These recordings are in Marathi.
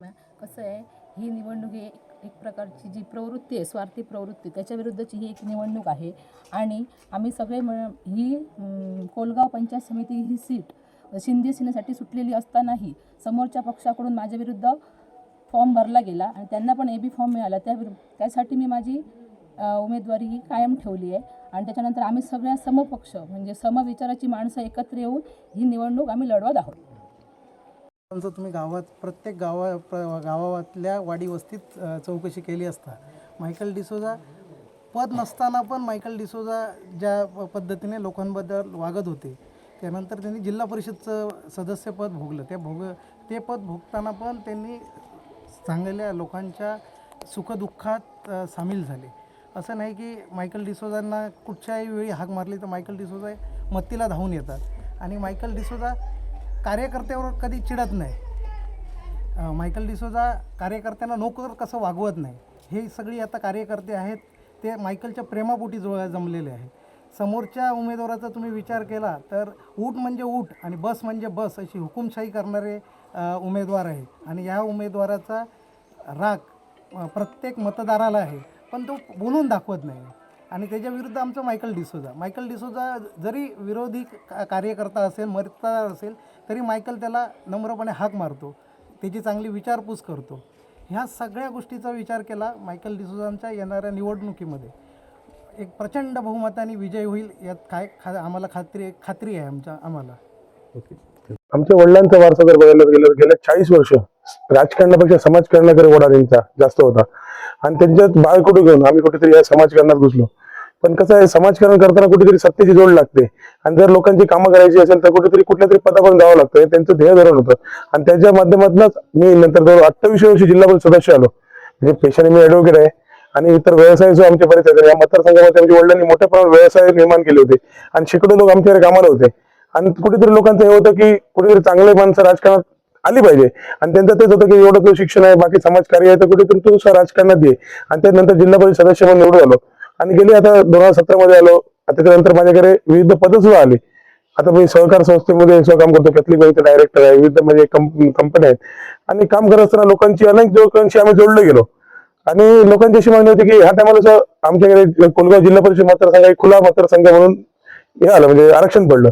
कसं आहे ही निवडणूक ही एक प्रकारची जी प्रवृत्ती आहे स्वार्थी प्रवृत्ती त्याच्या विरुद्धची ही एक निवडणूक आहे. आणि आम्ही सगळे मिळ ही कोलगाव पंचायत समिती ही सीट शिंदे सेनेसाठी सुटलेली असतानाही समोरच्या पक्षाकडून माझ्या विरुद्ध फॉर्म भरला गेला आणि त्यांना पण ए बी फॉर्म मिळाला. त्या विरु त्यासाठी मी माझी उमेदवारी ही कायम ठेवली आहे. आणि त्याच्यानंतर आम्ही सगळ्या समपक्ष म्हणजे समविचाराची माणसं एकत्र येऊन ही निवडणूक आम्ही लढवत आहोत. त्यांचं तुम्ही गावात प्रत्येक गावा प्र- गावातल्या वाडी वस्तीत चौकशी केली असता. मायकल डिसोजा पद नसताना पण मायकल डिसोजा ज्या प- पद्धतीने लोकांबद्दल वागत होते त्यानंतर त्यांनी जिल्हा परिषदचं सदस्यपद भोगलं. त्या भोग ते पद भोगताना पण त्यांनी चांगल्या लोकांच्या सुखदुःखात सामील झाले. असं नाही की मायकल डिसोजांना कुठच्याही वेळी हाक मारली तर मायकल डिसोजा मत्तीला धावून येतात. आणि मायकल डिसोजा कार्यकर्त्यावर कधी चिडत नाही. मायकल डिसोजा कार्यकर्त्यांना नोकर कसं वागवत नाही हे सगळी आता कार्यकर्ते आहेत ते मायकलच्या प्रेमापोटी जो जमलेले आहे समोरच्या उमेदवाराचा तुम्ही विचार केला तर ऊट म्हणजे ऊट आणि बस म्हणजे बस अशी हुकुमशाही करणारे उमेदवार आहे आणि या उमेदवाराचा राग प्रत्येक मतदाराला आहे पण तो बोलून दाखवत नाही. आणि त्याच्याविरुद्ध आमचं मायकल डिसोजा. मायकल डिसोजा जरी विरोधी का- कार्यकर्ता असेल मतदार असेल तरी मायकल त्याला नम्रपणे हाक मारतो. त्याची चांगली विचारपूस करतो. ह्या सगळ्या गोष्टीचा विचार केला मायकल डिसोजांच्या येणाऱ्या निवडणुकीमध्ये. एक प्रचंड बहुमताने विजय होईल यात काय खा आम्हाला खात्री खात्री आहे आमच्या आम्हाला. ओके. आमच्या वडिलांचा वारसा जर बघायला गेलं तर गेल्या चाळीस वर्ष राजकारणापेक्षा समाजकारणाकडे त्यांचा जास्त होता आणि त्यांच्यात बाळ कुठे घेऊन आम्ही कुठेतरी या समाजकारणात घुसलो. पण कसं आहे समाजकारण करताना कुठेतरी सत्तेची जोड लागते. आणि जर लोकांची कामं करायची असेल तर कुठेतरी कुठल्या तरी पदापर्यंत जावं लागतं. हे त्यांचं ध्येय धरण होतं. आणि त्याच्या माध्यमातूनच मी नंतर जवळ अठ्ठावीस वर्षी जिल्हा परिषद सदस्य आलो. म्हणजे पेशाने मी ऍडव्होकेट आहे. आणि इतर व्यवसाय जो आमच्या बरेच आहेत या मतदारसंघामध्ये आमच्या वडिलांनी मोठ्या प्रमाणात व्यवसाय निर्माण केले होते. आणि शेकडो लोक आमच्याकडे कामाला होते. आणि कुठेतरी लोकांचं हे होतं की कुठेतरी चांगले माणसं राजकारणात आली पाहिजे. आणि त्यांचं तेच होतं की एवढं तो शिक्षण आहे बाकी समाजकार्य आहे तर कुठेतरी तू राजकारणात ये आणि त्यानंतर जिल्हा परिषद सदस्य म्हणून निवडून आलो. आणि गेली आता दोन हजार सतरा मध्ये आलो. आता माझ्याकडे विविध पदं सुद्धा आली. आता मी सहकार संस्थेमध्ये काम करतो. कॅथलिक बँकचे डायरेक्टर आहे. विविध म्हणजे कंपन्या आहेत. आणि काम करत असताना लोकांची अनेक लोकांशी आम्ही जोडले गेलो. आणि लोकांची अशी मागणी होती की ह्या टायमाला आमच्याकडे कोलगाव जिल्हा परिषद मतदारसंघ खुला मतदारसंघ म्हणून हे आलं. म्हणजे आरक्षण पडलं.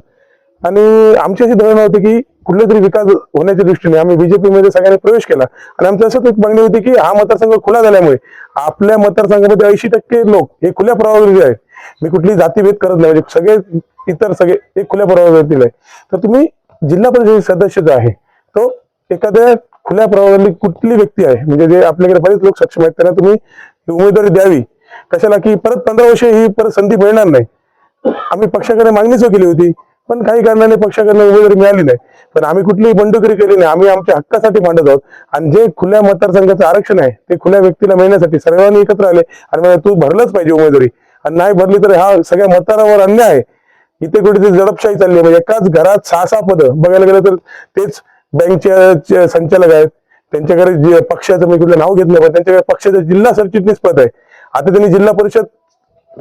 आणि आमची अशी धोरण होती की कुठले तरी विकास होण्याच्या दृष्टीने आम्ही बीजेपीमध्ये सगळ्यांनी प्रवेश केला. आणि आमची असं एक मागणी होती की हा मतदारसंघ खुला झाल्यामुळे आपल्या मतदारसंघामध्ये ऐंशी टक्के लोक हे खुल्या प्रवाहावरील आहेत. मी कुठली जातीभेद करत नाही म्हणजे सगळे इतर सगळे एक खुल्या प्रवाहावरील आहे तर तुम्ही जिल्हा परिषद सदस्य जो आहे. तो एखाद्या खुल्या प्रवाहावरील कुठली व्यक्ती आहे? म्हणजे जे आपल्याकडे बरेच लोक सक्षम आहेत त्यांना तुम्ही उमेदवारी द्यावी. कशाला की परत पंधरा वर्ष ही परत संधी मिळणार नाही. आम्ही पक्षाकडे मागणीच केली होती पण काही कारणाने पक्षाकडनं उमेदवारी मिळाली नाही पण आम्ही कुठलीही बंडखोरी केली नाही. आम्ही आमच्या हक्कासाठी मांडत आहोत. आणि जे खुल्या मतदारसंघाचं आरक्षण आहे ते खुल्या व्यक्तीला मिळण्यासाठी सर्वांनी एकत्र आले आणि तू भरलंच पाहिजे उमेदवारी. आणि नाही भरली तर हा सगळ्या मतदारावर अन्याय आहे. इथे कुठेतरी जडपशाही चालली आहे. म्हणजे एकाच घरात सहा सहा पदं बघायला गेलं तर तेच बँकचे संचालक आहेत. त्यांच्याकडे पक्षाचं मी कुठलं नाव घेतलं पण त्यांच्याकडे पक्षाचं जिल्हा सरचिटणीस पद आहे. आता त्यांनी जिल्हा परिषद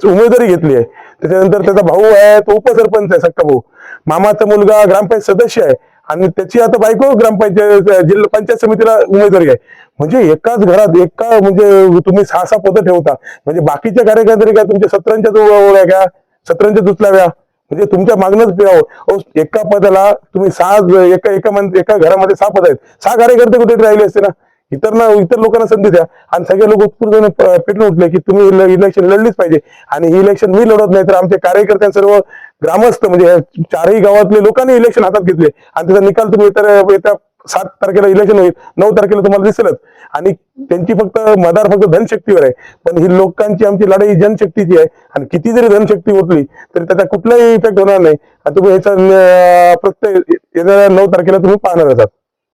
उमेदवारी घेतली आहे त्याच्यानंतर त्याचा भाऊ आहे तो उपसरपंच आहे सक्का भाऊ. मामाचा मुलगा ग्रामपंचायत सदस्य आहे आणि त्याची आता बायको ग्रामपंचायत जिल्हा पंचायत समितीला उमेदवारी आहे. म्हणजे एकाच घरात एका म्हणजे तुम्ही सहा सहा पद ठेवता. म्हणजे बाकीच्या कार्यकर्ते काय तुमच्या सत्रांच्या ओळ्या घ्या सत्रांच्या दुसऱ्या म्हणजे तुमच्या मागणंच फिरावं. अहो, एका पदाला तुम्ही सहा एका एका एका घरामध्ये सहा पद आहेत. सहा कार्यकर्ते कुठे राहिले असते ना. इतर ना इतर लोकांना संधी द्या. आणि सगळे लोक उत्स्फूर्तपणे पेटून उठले की तुम्ही इलेक्शन लढलीच पाहिजे. आणि ही इलेक्शन मी लढत नाही तर आमचे कार्यकर्ते सर्व ग्रामस्थ म्हणजे चारही गावातले लोकांनी इलेक्शन हातात घेतले. आणि त्याचा निकाल तुम्ही येत्या येत्या सात तारखेला इलेक्शन होईल. नऊ तारखेला तुम्हाला दिसेलच. आणि त्यांची फक्त मदार फक्त धनशक्तीवर आहे. पण ही लोकांची आमची लढाई जनशक्तीची आहे. आणि किती जरी धनशक्ती उठली तरी त्याचा कुठलाही इफेक्ट होणार नाही. आणि तुम्ही ह्याचा प्रत्येक येणाऱ्या नऊ तारखेला तुम्ही पाहणार आहात.